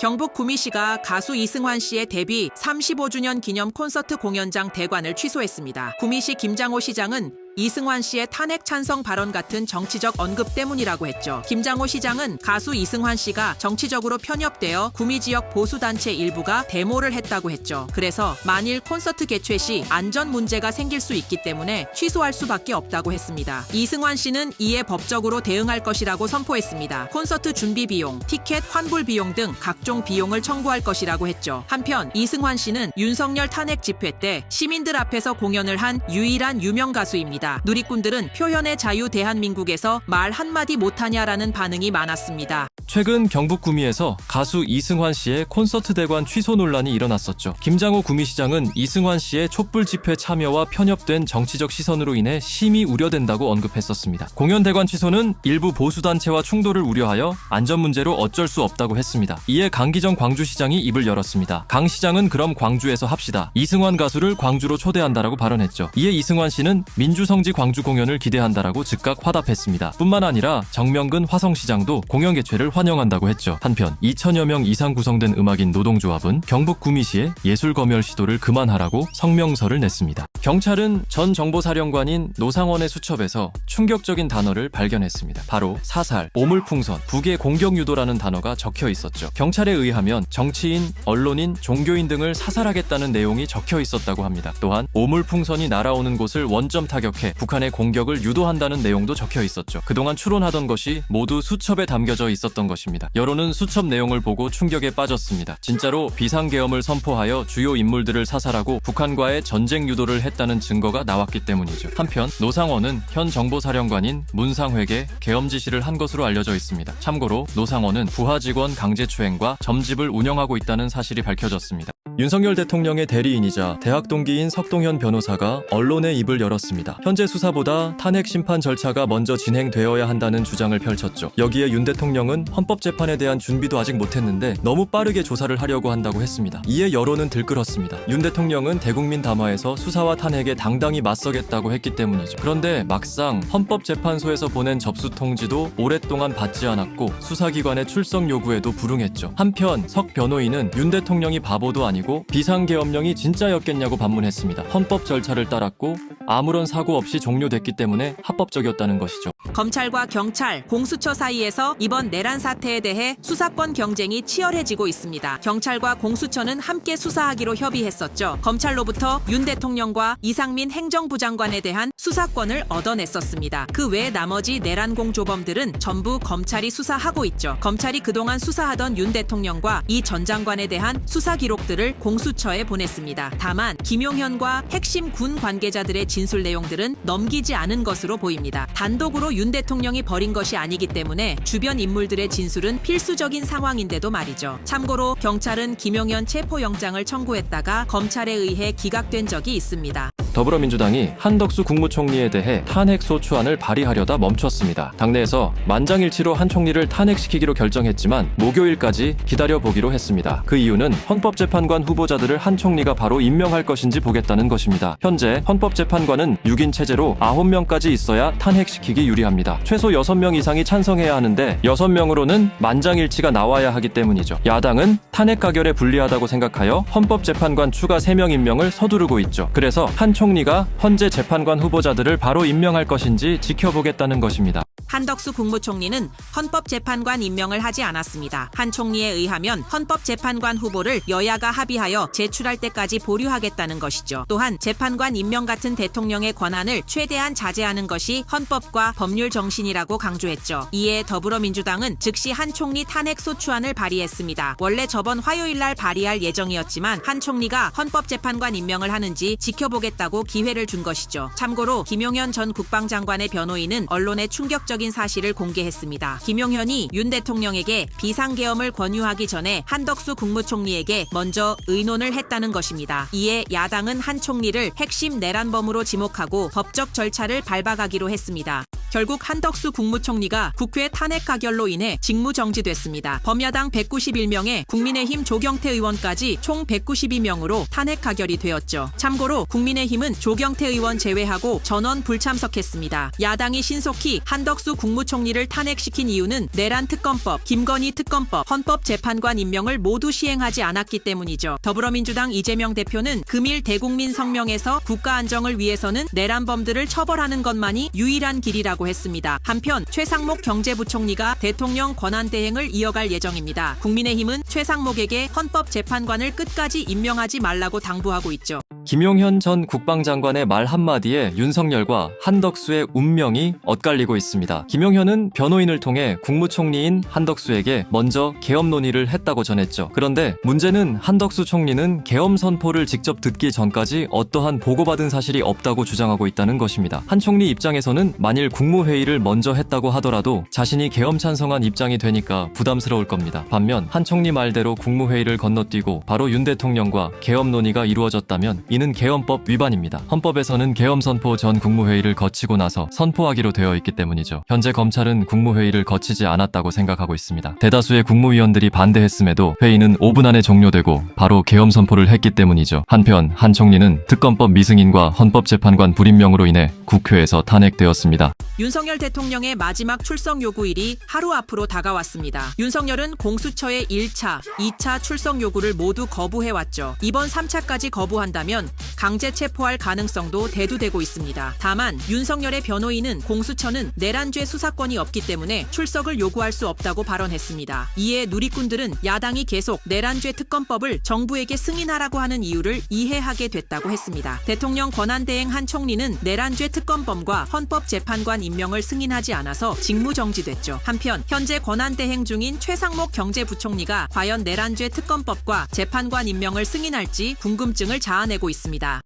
경북 구미시가 가수 이승환 씨의 데뷔 35주년 기념 콘서트 공연장 대관을 취소했습니다. 구미시 김장호 시장은 이승환 씨의 탄핵 찬성 발언 같은 정치적 언급 때문이라고 했죠. 김장호 시장은 가수 이승환 씨가 정치적으로 편협되어 구미 지역 보수 단체 일부가 데모를 했다고 했죠. 그래서 만일 콘서트 개최 시 안전 문제가 생길 수 있기 때문에 취소할 수밖에 없다고 했습니다. 이승환 씨는 이에 법적으로 대응할 것이라고 선포했습니다. 콘서트 준비 비용, 티켓 환불 비용 등 각종 비용을 청구할 것이라고 했죠. 한편 이승환 씨는 윤석열 탄핵 집회 때 시민들 앞에서 공연을 한 유일한 유명 가수입니다. 누리꾼들은 표현의 자유 대한민국에서 말 한마디 못하냐라는 반응이 많았습니다. 최근 경북 구미에서 가수 이승환 씨의 콘서트 대관 취소 논란이 일어났었죠. 김장호 구미시장은 이승환 씨의 촛불 집회 참여와 편협된 정치적 시선으로 인해 심히 우려된다고 언급했었습니다. 공연 대관 취소는 일부 보수 단체와 충돌을 우려하여 안전 문제로 어쩔 수 없다고 했습니다. 이에 강기정 광주시장이 입을 열었습니다. 강 시장은 그럼 광주에서 합시다. 이승환 가수를 광주로 초대한다라고 발언했죠. 이에 이승환 씨는 민주 성지 광주 공연을 기대한다라고 즉각 화답했습니다. 뿐만 아니라 정명근 화성시장도 공연 개최를 환영한다고 했죠. 한편 2천여 명 이상 구성된 음악인 노동조합은 경북 구미시의 예술 검열 시도를 그만하라고 성명서를 냈습니다. 경찰은 전 정보사령관인 노상원의 수첩에서 충격적인 단어를 발견했습니다. 바로 사살, 오물풍선, 북의 공격 유도라는 단어가 적혀 있었죠. 경찰에 의하면 정치인, 언론인, 종교인 등을 사살하겠다는 내용이 적혀 있었다고 합니다. 또한 오물풍선이 날아오는 곳을 원점 타격 해 북한의 공격을 유도한다는 내용도 적혀 있었죠. 그동안 추론하던 것이 모두 수첩에 담겨져 있었던 것입니다. 여론은 수첩 내용을 보고 충격에 빠졌습니다. 진짜로 비상계엄을 선포하여 주요 인물들을 사살하고 북한과의 전쟁 유도를 했다는 증거가 나왔기 때문이죠. 한편 노상원은 현 정보사령관인 문상회계 계엄 지시를 한 것으로 알려져 있습니다. 참고로 노상원은 부하 직원 강제추행과 점집을 운영하고 있다는 사실이 밝혀졌습니다. 윤석열 대통령의 대리인이자 대학 동기인 석동현 변호사가 언론의 입을 열었습니다. 현재 수사보다 탄핵 심판 절차가 먼저 진행되어야 한다는 주장을 펼쳤죠. 여기에 윤 대통령은 헌법재판에 대한 준비도 아직 못했는데 너무 빠르게 조사를 하려고 한다고 했습니다. 이에 여론은 들끓었습니다. 윤 대통령은 대국민 담화에서 수사와 탄핵에 당당히 맞서겠다고 했기 때문이죠. 그런데 막상 헌법재판소에서 보낸 접수 통지도 오랫동안 받지 않았고 수사기관의 출석 요구에도 불응했죠. 한편 석 변호인은 윤 대통령이 바보도 아니고 비상계엄령이 진짜였겠냐고 반문했습니다. 헌법 절차를 따랐고 아무런 사고 없이 종료됐기 때문에 합법적이었다는 것이죠. 검찰과 경찰, 공수처 사이에서 이번 내란 사태에 대해 수사권 경쟁이 치열해지고 있습니다. 경찰과 공수처는 함께 수사하기로 협의했었죠. 검찰로부터 윤 대통령과 이상민 행정부 장관에 대한 수사권을 얻어냈었습니다. 그 외 나머지 내란 공 조범들은 전부 검찰이 수사하고 있죠. 검찰이 그동안 수사하던 윤 대통령과 이 전 장관에 대한 수사 기록들 을 공수처에 보냈습니다. 다만 김용현과 핵심 군 관계자들의 진술 내용들은 넘기지 않은 것으로 보입니다. 단독으로 윤 대통령이 벌인 것이 아니기 때문에 주변 인물들의 진술은 필수적인 상황인데도 말이죠. 참고로 경찰은 김용현 체포영장을 청구했다가 검찰에 의해 기각된 적이 있습니다. 더불어민주당이 한덕수 국무총리에 대해 탄핵 소추안을 발의하려다 멈췄습니다. 당내에서 만장일치로 한 총리를 탄핵시키기로 결정했지만 목요일까지 기다려보기로 했습니다. 그 이유는 헌법재판관 후보자들을 한 총리가 바로 임명할 것인지 보겠다는 것입니다. 현재 헌법재판관은 6인 체제로 9명까지 있어야 탄핵시키기 유리합니다. 최소 6명 이상이 찬성해야 하는데 6명으로는 만장일치가 나와야 하기 때문이죠. 야당은 탄핵 가결에 불리하다고 생각하여 헌법재판관 추가 3명 임명을 서두르고 있죠. 그래서 한 총리가 헌재 재판관 후보자들을 바로 임명할 것인지 지켜보겠다는 것입니다. 한덕수 국무총리는 헌법재판관 임명을 하지 않았습니다. 한 총리에 의하면 헌법재판관 후보를 여야가 합의하여 제출할 때까지 보류하겠다는 것이죠. 또한 재판관 임명 같은 대통령의 권한을 최대한 자제하는 것이 헌법과 법률 정신이라고 강조했죠. 이에 더불어민주당은 즉시 한 총리 탄핵 소추안을 발의했습니다. 원래 저번 화요일 날 발의할 예정이었지만 한 총리가 헌법재판관 임명을 하는지 지켜보겠다고 기회를 준 것이죠. 참고로 김용현 전 국방장관의 변호인은 언론에 충격적인 사실을 공개했습니다. 김용현이 윤 대통령에게 비상계엄을 권유하기 전에 한덕수 국무총리에게 먼저 의논을 했다는 것입니다. 이에 야당은 한 총리를 핵심 내란범으로 지목하고 법적 절차를 밟아가기로 했습니다. 결국 한덕수 국무총리가 국회 탄핵 가결로 인해 직무 정지됐습니다. 범야당 191명에 국민의힘 조경태 의원까지 총 192명으로 탄핵 가결이 되었죠. 참고로 국민의힘은 조경태 의원 제외하고 전원 불참석했습니다. 야당이 신속히 한덕수 국무총리를 탄핵시킨 이유는 내란 특검법, 김건희 특검법, 헌법재판관 임명을 모두 시행하지 않았기 때문이죠. 더불어민주당 이재명 대표는 금일 대국민 성명에서 국가 안정을 위해서는 내란범들을 처벌하는 것만이 유일한 길이라고 했습니다. 한편 최상목 경제부총리가 대통령 권한대행을 이어갈 예정입니다. 국민의힘은 최상목에게 헌법재판관을 끝까지 임명하지 말라고 당부하고 있죠. 김용현 전 국방장관의 말 한마디에 윤석열과 한덕수의 운명이 엇갈리고 있습니다. 김용현은 변호인을 통해 국무총리인 한덕수에게 먼저 계엄 논의를 했다고 전했죠. 그런데 문제는 한덕수 총리는 계엄 선포를 직접 듣기 전까지 어떠한 보고받은 사실이 없다고 주장하고 있다는 것입니다. 한 총리 입장에서는 만일 국무회의를 먼저 했다고 하더라도 자신이 계엄 찬성한 입장이 되니까 부담스러울 겁니다. 반면 한 총리 말대로 국무회의를 건너뛰고 바로 윤 대통령과 계엄 논의가 이루어졌다면 이는 계엄법 위반입니다. 헌법에서는 계엄 선포 전 국무회의를 거치고 나서 선포하기로 되어 있기 때문이죠. 현재 검찰은 국무회의를 거치지 않았다고 생각하고 있습니다. 대다수의 국무위원들이 반대했음에도 회의는 5분 안에 종료되고 바로 계엄 선포를 했기 때문이죠. 한편 한 총리는 특검법 미승인과 헌법재판관 불임명으로 인해 국회에서 탄핵되었습니다. 윤석열 대통령의 마지막 출석 요구일이 하루 앞으로 다가왔습니다. 윤석열은 공수처의 1차, 2차 출석 요구를 모두 거부해왔죠. 이번 3차까지 거부한다 면 강제 체포할 가능성도 대두되고 있습니다. 다만 윤석열의 변호인은 공수처는 내란죄 수사권이 없기 때문에 출석을 요구할 수 없다고 발언했습니다. 이에 누리꾼들은 야당이 계속 내란죄 특검법을 정부에게 승인하라고 하는 이유를 이해하게 됐다고 했습니다. 대통령 권한대행 한 총리는 내란죄 특검법과 헌법재판관 임명을 승인하지 않아서 직무 정지됐죠. 한편 현재 권한대행 중인 최상목 경제부총리가 과연 내란죄 특검법과 재판관 임명을 승인할지 궁금증을 자아내고 있습니다.